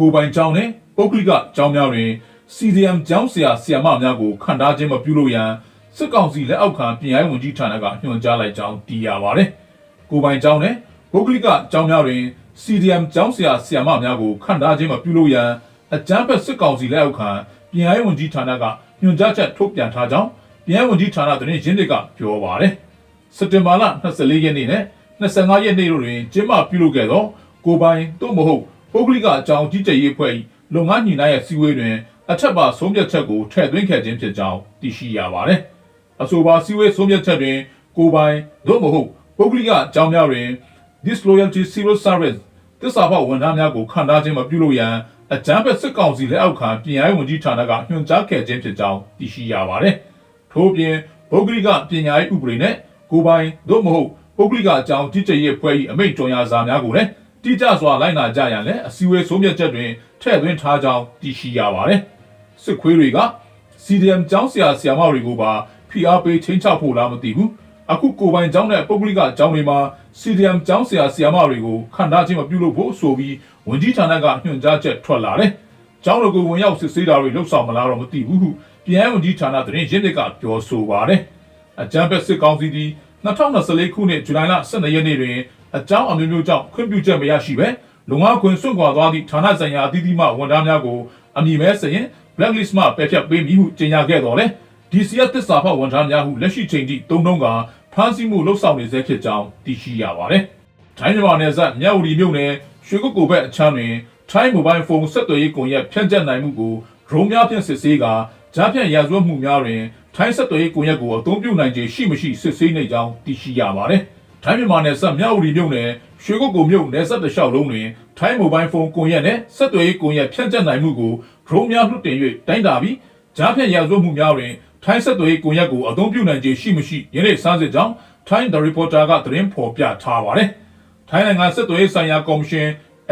ကိုယ်ပိုင်ကျောင်းနဲ့ပုဂ္ဂလိကကျောင်းများတွင် CDM ကျောင်းဆရာဆရာမများကိုခန့်ထားခြင်းမပြုလုပ်ရန်စစ်ကောင်စီလက်အောက်ခံပြည်ထောင်ဝန်ကြီးဌာနကညွှန်ကြားလိုက်ကြောင်းသိရပါတယ်။ကိုယ်ပိုင်ကျောင်းနဲ့ပုဂ္ဂလိကကျောင်းများတွင် CDM ကျောင်းဆရာဆရာမများကိုခန့်ထားခြင်းမပြုလုပ်ရန်အကြမ်းဖက်စစ်ကောင်စီလက်အောက်ခံပြည်ထောင်ဝန်ကြီးဌာနကညွှန်ကြားချက်ထုတ်ပြန်ထားကြောင်းပြည်ထောင်ဝန်ကြီးဌာနသတင်းရင်းတွေကပြောပါတယ်။စက်တင်ဘာလ24ရက်နေ့နဲ့25ရက်နေ့တို့တွင်ကျင်းပပြုလုပ်ခဲ့သောကိုပိုင်သို့မဟုတ် ပုဂ္ဂလိကအကြောင်းကြီးကြပ်ရေးအဖွဲ့၏လုပ်ငန်းညီနိုင်ရဲ့စီဝေးတွင်အထက်ပါဆုံးဖြတ်ချက်ကိုထည့်သွင်းခဲ့ခြင်းဖြစ်ကြောင်းသိရှိရပါသည်။အဆိုပါစီဝေးဆုံးဖြတ်ချက်တွင် ကိုပိုင်သို့မဟုတ်ပုဂ္ဂလိကအကြောင်းများတွင် disloyalty civil service တစ္ဆာဖောက်ဝန်ထမ်းများကိုခန့်ထားခြင်းမပြုလုပ်ရန်အကြမ်းဖက်စစ်ကောင်စီလက်အောက်ခံပြည်ထောင်ဝန်ကြီးဌာနကညွှန်ကြားခဲ့ခြင်းဖြစ်ကြောင်းသိရှိရပါသည်။ထို့ပြင်ပုဂ္ဂလိကပညာရေးဥပဒေနဲ့ကိုယ်ပိုင်သို့မဟုတ်ပုဂ္ဂလိကအကြောင်းကြီးကြပ်ရေးအဖွဲ့၏အမိန့်ကြော်ညာစာများကိုလည်း တိကျစွာလိုက်နာကြရန်လည်းအစည်းအဝေးဆုံးဖြတ်ချက်တွင်ထည့်သွင်းထားကြောင်းသိရှိရပါတယ်။စစ်ခွေးတွေက CDM ကျောင်းဆရာဆရာမတွေကိုပါဖိအားပေးချင်းချောက်ဖို့လားမသိဘူး။အခုကိုယ်ပိုင်ကျောင်းနဲ့ပုဂ္ဂလိကကျောင်းတွေမှာ CDM ကျောင်းဆရာဆရာမတွေကိုခန့်ထားခြင်းမပြုလုပ်ဖို့ဆိုပြီးဝန်ကြီးဌာနကညွှန်ကြားချက်ထွက်လာတယ်။ကျောင်းတော်ကိုဝင်ရောက်စစ်ဆေးတာတွေလှုပ်ဆောင်မလားတော့မသိဘူးဟုပြည်ထောင်ဝန်ကြီးဌာနသတင်းရင်းမြစ်ကပြောဆိုပါတယ်။အကြံဖက်စစ်ကောင်စီသည်2024ခုနှစ်ဇူလိုင်လ12ရက်နေ့တွင် အကြောင်းအမျိုးမျိုးကြောင့်ခွင့်ပြုချက်မရရှိဘဲလုံငါခွင်စွန့်ခွာသွားသည့်ဌာနဆိုင်ရာအသီးသီးမှဝန်ထမ်းများကိုအမည်မဲစရင် blacklist မှပယ်ဖျက်ပေးမည်ဟုကြေညာခဲ့တော်လဲဒီစီယသစ္စာဖောက်ဝန်ထမ်းများဟုလက်ရှိချိန်ထိတုံ့တုံးကဖမ်းဆီးမှုလှုပ်ဆောင်နေဆဲဖြစ်ကြောင်းသိရှိရပါတယ်။ထိုင်းမြန်မာနယ်စပ်မြဝတီမြို့နယ်ရွှေကုတ်ကိုဘက်အခြမ်းတွင်ထိုင်းမိုဘိုင်းဖုန်းဆက်သွယ်ရေးကွန်ရက်ဖြန့်ကျက်နိုင်မှုကိုဒရုန်းများဖြင့်စစ်ဆေးကာကြားဖြန့်ရာဇဝတ်မှုများတွင်ထိုင်းဆက်သွယ်ရေးကွန်ရက်ကိုအသုံးပြုနိုင်ခြင်းရှိမရှိစစ်ဆေးနေကြောင်းသိရှိရပါတယ်။ ထိုင်းမြန်မာနယ်စပ်မြဝတီမြို့နယ်ရွှေကုတ်ကိုမြို့နယ်စပ်တစ်လျှောက်လုံးတွင်ထိုင်းမိုဘိုင်းဖုန်းကွန်ရက်နဲ့ဆက်သွယ်ရေးကွန်ရက်ဖြန့်ကျက်နိုင်မှုကိုဒရုန်းများလွှတ်တင်၍တိုင်းတာပြီးကြားဖြန့်ရာဇဝတ်မှုများတွင်ထိုင်းဆက်သွယ်ရေးကွန်ရက်ကိုအသုံးပြုနိုင်ခြင်းရှိမရှိယနေ့စမ်းစစ်ကြောင်းထိုင်း The Reporter ကသတင်းဖော်ပြထားပါတယ်။ထိုင်းနိုင်ငံစစ်သွေးရေးဆိုင်ရာကော်မရှင်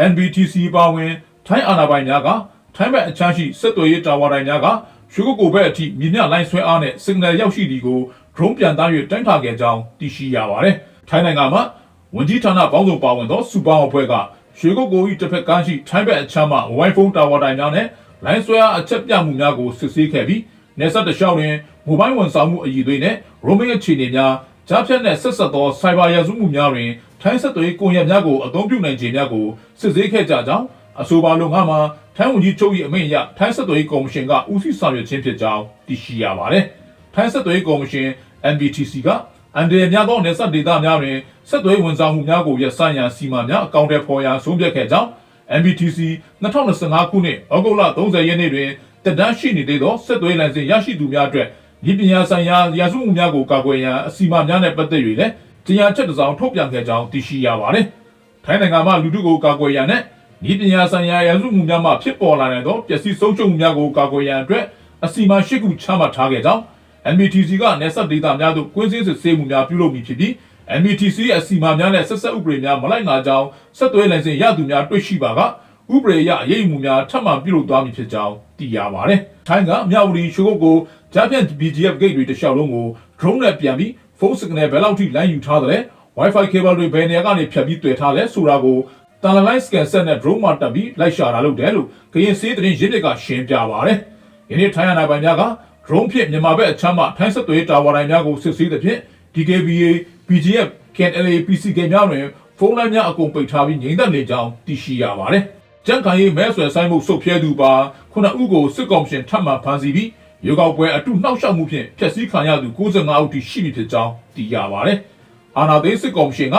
NBTC ပါဝင်ထိုင်းအာဏာပိုင်များကထိုင်းဘက်အချမ်းရှိစစ်သွေးရေးတာဝါတိုင်များကရွှေကုတ်ကိုဘက်အထိမြင်းမြလိုင်းဆွဲအားနဲ့ signal ရောက်ရှိသည်ကိုဒရုန်းပြန်သား၍တိုင်းထားခဲ့ကြောင်းသိရှိရပါတယ်။ ထိုင်းနိုင်ငံမှာဝန်ကြီးဌာနပေါင်းစုံပါဝင်သောစူပါအဖွဲ့ကရွှေကုတ်ကို၏တစ်ဖက်ကမ်းရှိထိုင်းဘက်အချမ်းမှမိုဘိုင်းဖုန်းတာဝါတိုင်များနဲ့လိုင်းဆွဲအားအချက်ပြမှုများကိုစစ်ဆေးခဲ့ပြီးနေဆက်တလျှောက်တွင်မိုဘိုင်းဝန်ဆောင်မှုအည်သွေးနဲ့ roaming အခြေအနေများကြားဖြတ်နဲ့ဆက်ဆက်သော cyber ရာဇဝတ်မှုများတွင်ထိုင်းဆက်သွေးကွန်ရက်များကိုအသုံးပြုနိုင်ခြင်းများကိုစစ်ဆေးခဲ့ကြကြောင်းအဆိုပါလုပ်ငန်းမှာထိုင်းဝန်ကြီးချုပ်၏အမိန့်အရထိုင်းဆက်သွေးကော်မရှင်ကဦးစီးဆောင်ရွက်ခြင်းဖြစ်ကြောင်းသိရှိရပါတယ်။ထိုင်းဆက်သွေးကော်မရှင် NBTC က အန်ဒီရများသောနေဆက်ဒေသများတွင်ဆက်သွေးဝန်ဆောင်မှုများကိုရပ်ဆိုင်းရန်စီမံများအကောင့်တွေဖော်ရန်ဆုံးဖြတ်ခဲ့ကြောင်း MBTC 2025ခုနှစ်ဩဂုတ်လ30ရက်နေ့တွင်တက်တန်းရှိနေသေးသောဆက်သွေးလိုင်စင်ရရှိသူများအတွက်ဒီပညာဆိုင်ရာရာစုမှုများကိုကာကွယ်ရန်အစီအမံများနဲ့ပတ်သက်၍လည်းတရားချက်တစ်စောင်ထုတ်ပြန်ခဲ့ကြောင်းသိရှိရပါတယ်။ထိုင်းနိုင်ငံမှာလူထုကိုကာကွယ်ရန်နဲ့ဒီပညာဆိုင်ရာရာစုမှုများမှဖြစ်ပေါ်လာတဲ့သောပျက်စီးဆုံးရှုံးမှုများကိုကာကွယ်ရန်အတွက်အစီအမံရှိခုချမှတ်ထားခဲ့ကြောင်း MBTC ကနေဆက်ဒေတာများသို့ကွင်းစင်းစစ်ဆေးမှုများပြုလုပ်မည်ဖြစ်ပြီး MBTC ရဲ့အစီအမံများနဲ့ဆက်ဆက်ဥပဒေများမလိုက်နာကြောင်းဆက်သွဲလိုင်စင်ရသူများတွေ့ရှိပါကဥပဒေအရအရေးယူမှုများထပ်မံပြုလုပ်သွားမည်ဖြစ်ကြောင်းသိရပါတယ်။ထိုင်းကမြောက်ဝတီရွှေကုတ်ကိုကြားဖြန့် BGF gate တွေတလျှောက်လုံးကို drone နဲ့ပြန်ပြီးဖုန်းစကနယ်ဘယ်လောက်ထိလိုင်းယူထားတယ် Wi-Fi cable တွေဘယ်နေရာကနေဖြတ်ပြီးတွေ့ထားလဲဆိုတာကိုတန်လလိုင်းစကန်ဆက်နဲ့ drone မှာတက်ပြီးလိုက်ရှာတာလုပ်တယ်လို့ကရင်စေးသတင်းရင်းမြစ်ကရှင်းပြပါတယ်။ယနေ့ထိုင်းအနာပိုင်များက drone ဖြင့်မြန်မာဘက်အချမ်းမှထိုင်းဆက်သွေးတာဝါတိုင်များကိုစစ်ဆေးသဖြင့် DKBA BGF KNLA PCK များတွင်ဖုန်းလိုင်းများအကုန်ပိတ်ထားပြီးငြိမ်သက်နေကြောင်းသိရှိရပါတယ်။ကြံ့ခိုင်ရေးမဲဆွယ်ဆိုင်မှုစုပ်ဖြဲသူပါခုနှစ်ဦးကိုစစ်ကောင်ရှင်ထပ်မံဖမ်းဆီးပြီးရုပ်ောက်ပွဲအတုနှောက်ယှက်မှုဖြင့်ဖျက်ဆီးခံရသူ65ဦးထိရှိပြီဖြစ်ကြောင်းသိရပါတယ်။အာနာသိန်းစစ်ကောင်ရှင်က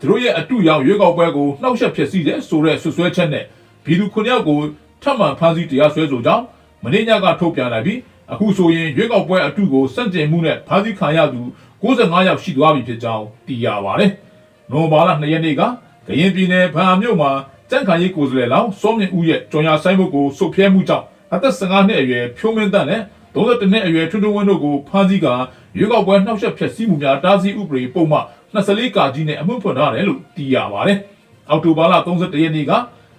သူတို့ရဲ့အတုရောင်ရွေးကောက်ပွဲကိုနှောက်ယှက်ဖျက်ဆီးတဲ့ဆိုတဲ့ဆွဆွဲချက်နဲ့ဘီသူခုနှစ်ယောက်ကိုထပ်မံဖမ်းဆီးတရားစွဲဆိုကြောင်းမင်းညကထုတ်ပြန်လိုက်ပြီး အခုဆိုရင်ရွေးကောက်ပွဲအတုကိုစန့်ကျင်မှုနဲ့ဖမ်းဆီးခံရသူ65ယောက်ရှိသွားပြီဖြစ်ကြောင်းသိရပါတယ်။နိုဘာလ2ရက်နေ့ကကရင်ပြည်နယ်ဗန်အမြို့မှာကြန့်ခိုင်ရေးကိုယ်စားလှယ်လောင်းစောမြင့်ဦးရဲ့ကြော်ညာဆိုင်မှုကိုစုပ်ဖြဲမှုကြောင့်အသက်15နှစ်အရွယ်ဖြိုးမင်းတန်းနဲ့32နှစ်အရွယ်ထွန်းထွန်းဝင်းတို့ကိုဖမ်းဆီးကာရွေးကောက်ပွဲနှောက်ယှက်ဖျက်ဆီးမှုများတားဆီးဥပဒေပုံမှ24ကာကြီးနဲ့အမှုဖွင့်ထားတယ်လို့သိရပါတယ်။အောက်တိုဘာလ31ရက်နေ့က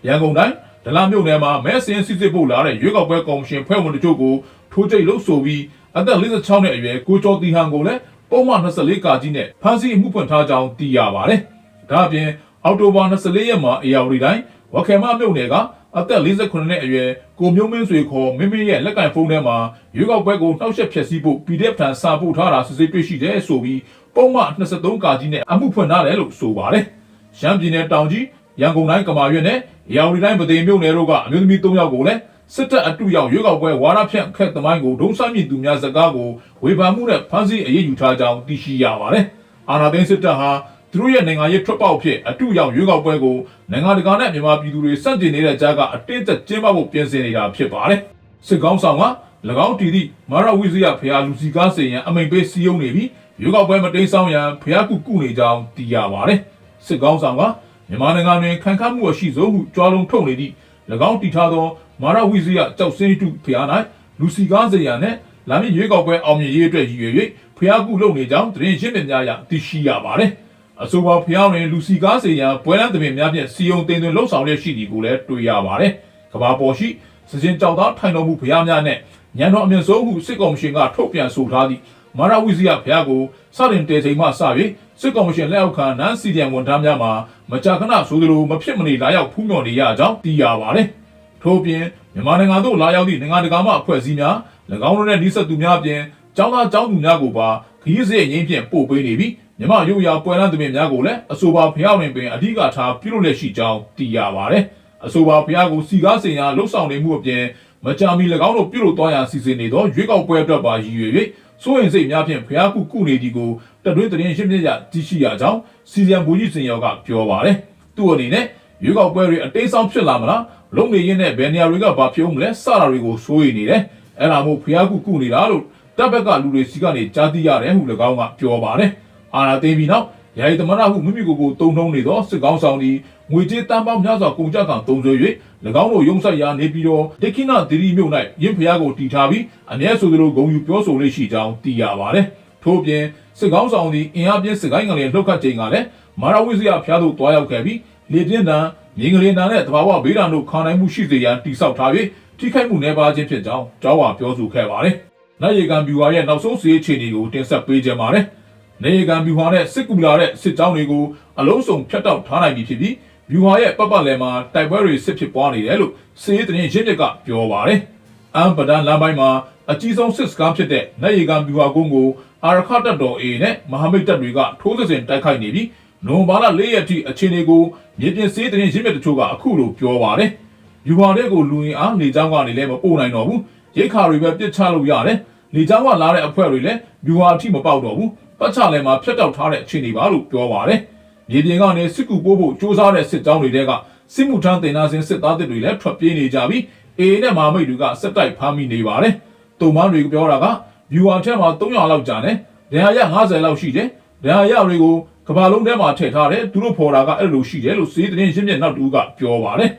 ရန်ကုန်တိုင်းဒလမြို့နယ်မှာမဲဆင်းစစ်စစ်ပို့လာတဲ့ရွေးကောက်ပွဲကော်မရှင်ဖွဲ့ဝင်တို့ကို ထိုးကျိတ်လို့ဆိုပြီးအသက်46နှစ်အရွယ်ကိုကျော်တီဟန်ကိုလည်းပုံမှန်24ကာကြီးနဲ့ဖမ်းဆီးမှုဖွင့်ထားကြောင်းသိရပါတယ်။ဒါအပြင်အောက်တိုဘာ24ရက်မှာအေယာဝတီတိုင်းဝက်ခဲမမြို့နယ်ကအသက်48နှစ်အရွယ်ကိုမျိုးမင်းဆွေခေါ်မင်းမင်းရဲ့လက်ကင်ဖုန်းထဲမှာရွေးကောက်ပွဲကိုနှောက်ယှက်ဖျက်ဆီးဖို့ PDF ထံစာပို့ထားတာစစ်ဆေးတွေ့ရှိတယ်ဆိုပြီးပုံမှန်23ကာကြီးနဲ့အမှုဖွင့်ထားတယ်လို့ဆိုပါတယ်။ရှမ်းပြည်နယ်တောင်ကြီးရန်ကုန်တိုင်းကမာရွတ်နဲ့ရောင်ရီတိုင်းပသိမ်မြို့နယ်တို့ကအမျိုးသမီး3ယောက်ကိုလည်း စစ်တပ်အတူရောက်ရွေးကောက်ပွဲဝါဒဖြန့်ခက်သမိုင်းကိုဒုံဆိုင်မြင့်သူများစကားကိုဝေဖန်မှုနဲ့ဖမ်းဆီးအရေးယူထားကြောင်းသိရှိရပါတယ်။အာဏာသိမ်းစစ်တပ်ဟာသူတို့ရဲ့နိုင်ငံရေးထွက်ပေါက်ဖြစ်အတူရောက်ရွေးကောက်ပွဲကိုနိုင်ငံတကာနဲ့မြန်မာပြည်သူတွေစန့်ကျင်နေတဲ့ကြားကအတင်းအကျပ်ကျင်းပဖို့ပြင်ဆင်နေတာဖြစ်ပါတယ်။စစ်ကောင်းဆောင်က၎င်းတီသည့်မရဝိဇယဖျားလူစီကားစေရန်အမိန်ပေးစီယုံနေပြီးရွေးကောက်ပွဲမတိန်ဆောင်ရန်ဖျားကုကုနေကြောင်းသိရပါတယ်။စစ်ကောင်းဆောင်ကမြန်မာနိုင်ငံတွင်ခံခတ်မှုအရှိဆုံးဟုကြွားလုံးထုတ်နေသည့်၎ င်းတီထားသောမရဝိဇယကြောက်စင်းတုဖျား၌လူစီကားစေရန်နှင့်လာမည့်ရွေးကောက်ပွဲအောင်မြင်ရေးအတွက်ရည်ရွယ်၍ဖျားကုလုပ်နေကြောင်းသတင်းရှင်းပြများရသိရှိရပါတယ်။အဆိုပါဖျောင်းတွင်လူစီကားစေရန်ပွဲလန်းသမင်များဖြင့်စီယုံတင်သွင်းလှုပ်ဆောင်ရရှိသည်ကိုလည်းတွေ့ရပါတယ်။ကဘာပေါ်ရှိစစင်ကြောက်သားထိုင်တော်မူဖျားများနဲ့ညံတော်အမြင့်ဆုံးဟုစစ်ကော်မရှင်ကထုတ်ပြန်ဆိုထားသည့်မာရဝိဇယဖျားကိုစတင်တည်ချိန်မှစ၍ စစ်ကော်မရှင်လက်အောက်ခံနန်းစီဒီယံဝန်ထမ်းများမှာမကြာခဏဆိုသလိုမဖြစ်မနေလာရောက်ဖူးမြော်နေရကြောင်းသိရပါတယ်။ထို့ပြင်မြန်မာနိုင်ငံသို့လာရောက်သည့်နိုင်ငံတကာမှအဖွဲ့အစည်းများ၎င်းတို့နဲ့နှိစက်သူများအပြင်ចောင်းသားចောင်းသူများကိုပါခရီးစရိတ်ငိမ့်ဖြင့်ပို့ပေးနေပြီးမြန်မာရုပ်ရာပွဲလန်းသမင်များကိုလည်းအဆိုပါဖျောင်းတွင်ပင်အဓိကထားပြုလုပ်လက်ရှိကြောင်းသိရပါတယ်။အဆိုပါဖျားကိုစီကားစင်ရာလှုပ်ဆောင်နေမှုအပြင်မကြာမီ၎င်းတို့ပြုလုပ်သွားရန်စီစဉ်နေသောရွေးကောက်ပွဲအတွက်ပါရည်ရွယ်၍စိုးရင်စိတ်များဖြင့်ဖျားကုကုနေသည်ကို တတွင်းသတင်းရှင်းပြရသိရှိရကြောင်းစီဇန်ဘူကြီးစင်ရောကပြောပါတယ်။သူ့အနေနဲ့ရွေးကောက်ပွဲတွေအသေးဆောင်ဖြစ်လာမလားလုံနေရင်းနဲ့ဘယ်နေရာတွေကဘာဖြစ်ဦးမလဲစတာတွေကိုစိုးရိမ်နေတယ်။အဲ့ဒါမို့ဖျားကုကုနေတာလို့တပ်ဘက်ကလူတွေစီကနေကြားသိရတယ်ဟု၎င်းကပြောပါတယ်။အာနာသိမ်းပြီးနောက်ယာယီသမရဟုမိမိကိုယ်ကိုတုံထုံနေသောစစ်ကောင်းဆောင်သည်ငွေကြေးတန်ပေါင်းများစွာကုန်ကြကံတုံးဆွဲ၍၎င်းတို့ရုံးဆက်ရာနေပြီးတော့ဒိခိနသီရိမြို့၌ရင်းဖျားကိုတီထားပြီးအ ਨੇ ဆိုသလိုဂုံယူပြောဆိုလေးရှိကြောင်းသိရပါတယ်။ ထို့ပြင်စစ်ကောင်းဆောင်သည်အင်အားပြင်းစစ်ကိုင်းကလေးလှုပ်ခတ်ချိန်ကလည်းမာရဝိဇယဖျားသို့တွားရောက်ခဲ့ပြီးလေပြင်းတန်မြင်းကလေးနာနဲ့တဘာဝဘေးဒဏ်တို့ခံနိုင်မှုရှိစေရန်တိဆောက်ထား၍ထိခိုက်မှုနှဲပါခြင်းဖြစ်ကြောင်းကြောင်းဝါပြောဆိုခဲ့ပါတယ်။နိုင်ရီကံဗျူဟာရဲ့နောက်ဆုံးစီးအခြေအနေကိုတင်ဆက်ပေးကြပါမယ်။နေရီကံဗျူဟာနဲ့စစ်ကူလာတဲ့စစ်ကြောင်းတွေကိုအလုံးစုံဖျက်တောက်ထားနိုင်ပြီဖြစ်ပြီးဗျူဟာရဲ့ပတ်ပတ်လည်မှာတိုက်ပွဲတွေစစ်ဖြစ်ပွားနေတယ်လို့စီးရေးတင်ရင်းမြစ်ကပြောပါတယ်။ အမ်ပဒန်လမ်းပိုင်းမှာအကြီးဆုံးစစ်စကားဖြစ်တဲ့နက်ရီကံပြူဟာကုန်းကိုအာရခတ်တပ်တော် A နဲ့မဟာမိတ်တပ်တွေကထိုးစစ်ဆင်တိုက်ခိုက်နေပြီးနိုဝင်ဘာလ၄ရက်ထိအခြေအနေကိုမြေပြင်စေးတင်ရင်းမြစ်တချို့ကအခုလိုပြောပါတယ်။ယူဟာတွေကိုလူရင်အားနေကြောင်းကနေလည်းမပို့နိုင်တော့ဘူး။ရိတ်ခါတွေပဲပြစ်ချလို့ရတယ်။နေကြောင်းကလာတဲ့အဖွဲ့တွေလည်းယူဟာအထိမပေါက်တော့ဘူး။ပတ်ချလည်းမှာဖျက်တောက်ထားတဲ့အခြေအနေပါလို့ပြောပါတယ်။မြေပြင်ကနေစစ်ကူပို့ဖို့စ조사တဲ့စစ်ကြောင်းတွေတဲကစစ်မှုထမ်းတင်နာစဉ်စစ်သားတွေလည်းထွက်ပြေးနေကြပြီး အေအေနဲ့မာမိတ်တွေကစက်တိုက်ဖမ်းမိနေပါတယ်တုံမန်းတွေပြောတာကယူဟာထဲမှာ300လောက်ကြာတယ်ဒဏ်ရာရ50လောက်ရှိတယ်ဒဏ်ရာရတွေကိုကဘာလုံးထဲမှာထည့်ထားတယ်သူတို့ဖော်တာကအဲ့လိုရှိတယ်လို့စေးတင်ရှင်းပြနောက်တူကပြောပါတယ်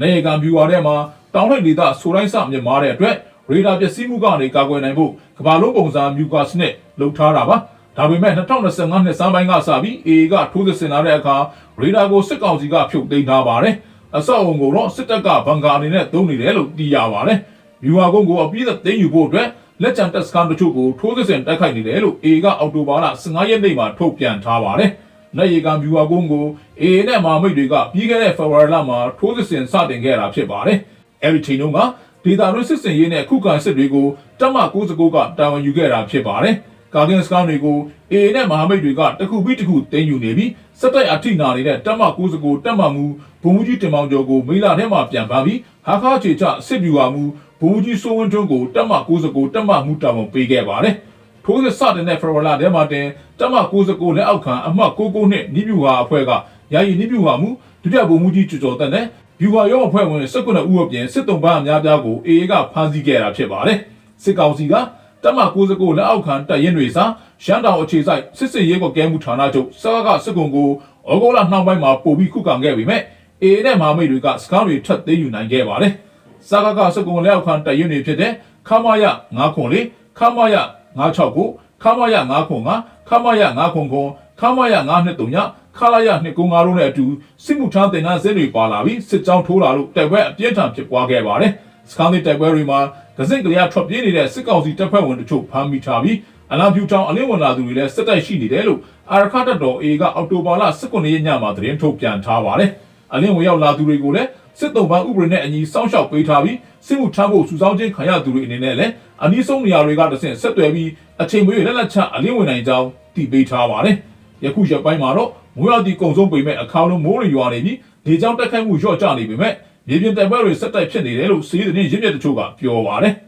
နေကံဗျူဟာထဲမှာတောင်ထိပ်ဒေသဆိုတိုင်းစမြင့်မားတဲ့အတွက်ရေဒါပျက်စီးမှုကနေကာကွယ်နိုင်ဖို့ကမ္ဘာလုံးပုံစံမြူကာစနစ်လှုပ်ထားတာပါဒါပေမဲ့2025နှစ်စမ်းပိုင်းကစပြီး AA ကထိုးစစ်ဆင်လာတဲ့အခါရေဒါကိုစစ်ကောင်စီကဖြုတ်သိမ်းထားပါတယ် အဆောက်အုံကိုတော့စစ်တပ်ကဘန်ကာအနေနဲ့သုံးနေတယ်လို့သိရပါတယ်မြူဟာကုန်းကိုအပြည့်အသိမ်းယူဖို့အတွက်လက်ကျန်တပ်စခန်းတချို့ကိုထိုးစစ်ဆင်တိုက်ခိုက်နေတယ်လို့ AA ကအောက်တိုဘာလ15ရက်နေ့မှာထုတ်ပြန်ထားပါတယ်လက်ရီကံဗျူဟာကုန်းကို AA နဲ့မာမိတ်တွေကပြီးခဲ့တဲ့ဖေဖော်ဝါရီလမှာထိုးစစ်ဆင်စတင်ခဲ့တာဖြစ်ပါတယ်။အဲဒီချိန်တုန်းကဒေတာတွင်းစစ်စင်ရေးနဲ့ခုခံစစ်တွေကိုတပ်မ69ကတာဝန်ယူခဲ့တာဖြစ်ပါတယ်။ ကာကင်စကန်တွေကို AA နဲ့မဟာမိတ်တွေကတခုပြီးတခုတင်းယူနေပြီးစစ်တပ်အထိနာနေတဲ့တပ်မ69တပ်မမူဘုံကြီးတင်မောင်ကျော်ကိုမေလာထဲမှာပြန်ပန်းပြီးဟာခါချေချစစ်ဗျူဟာမူဘုံကြီးစိုးဝင်းထွန်းကိုတပ်မ69တပ်မမူတာဝန်ပေးခဲ့ပါတယ်။ထိုးစစ်စတင်တဲ့ဖေဖော်ဝါရီလထဲမှာတင်တပ်မ69လက်အောက်ခံအမှတ်69နှစ်နိဗျူဟာအဖွဲ့ကယာယီနိဗျူဟာမူဒုတိယဗိုလ်မှူးကြီးကျော်ကျော်တက်နဲ့ဗျူဟာရောအဖွဲ့ဝင်19ဦးအပြင်စစ်တုံးပန်းအများပြားကို AA ကဖမ်းဆီးခဲ့တာဖြစ်ပါတယ်စစ်ကောင်စီက တပ်မ69လက်အောက်ခံတပ်ရင်းတွေစာရှမ်းတောင်အခြေစိုက်စစ်စစ်ရေးကွက်ကဲမှုဌာနချုပ်စကားကစစ်ကုံကိုဩဂုတ်လနှောင်းပိုင်းမှာပို့ပြီးခုခံခဲ့ပေမဲ့ AA နဲ့မဟာမိတ်တွေကစကားတွေထပ်သိမ်းယူနိုင်ခဲ့ပါတယ်စကားကစစ်ကုံလက်အောက်ခံတပ်ရင်းတွေဖြစ်တဲ့ခမရ904ခမရ969ခမရ905ခမရ909ခမရ923ခလာရ295တို့နဲ့အတူစစ်မှုထမ်းတင်နန်းစင်းတွေပါလာပြီးစစ်ကြောင်းထိုးလာလို့တိုက်ပွဲအပြင်းထန်ဖြစ်ပွားခဲ့ပါတယ်။ စကန်ဒီတိုက်ပွဲတွေမှာကစင်ကလေးထွက်ပြေးနေတဲ့စစ်ကောင်စီတပ်ဖွဲ့ဝင်တို့ဖမ်းမိထားပြီးအလားဖြူတောင်အလင်းဝင်လာသူတွေလည်းစစ်တိုက်ရှိနေတယ်လို့အာရခတ်တပ်တော် A ကအောက်တိုဘာလ19ရက်ညမှာသတင်းထုတ်ပြန်ထားပါတယ်။အလင်းဝင်ရောက်လာသူတွေကိုလည်းစစ်တုံးပန်းဥပဒေနဲ့အညီစောင့်ရှောက်ပေးထားပြီးစစ်မှုထမ်းဖို့စုဆောင်းခြင်းခံရသူတွေအနေနဲ့လည်းအနည်းဆုံးနေရာတွေကတဆင့်ဆက်သွယ်ပြီးအချိန်မရွေးလက်လက်ချအလင်းဝင်နိုင်ကြောင်းတည်ပေးထားပါတယ်။ယခုရက်ပိုင်းမှာတော့မိုးရွာသည့်ကုံဆုံးပေမဲ့အခါလုံးမိုးတွေရွာနေပြီးလေကြောင်းတက်ခတ်မှုလျော့ကျနေပေမဲ့ မြေပြင်တိုက်ပွဲတွေဆက်တိုက်ဖြစ်နေတယ်လို့စီးရီးသတင်းရင်းမြစ်တချို့ကပြောပါတယ်။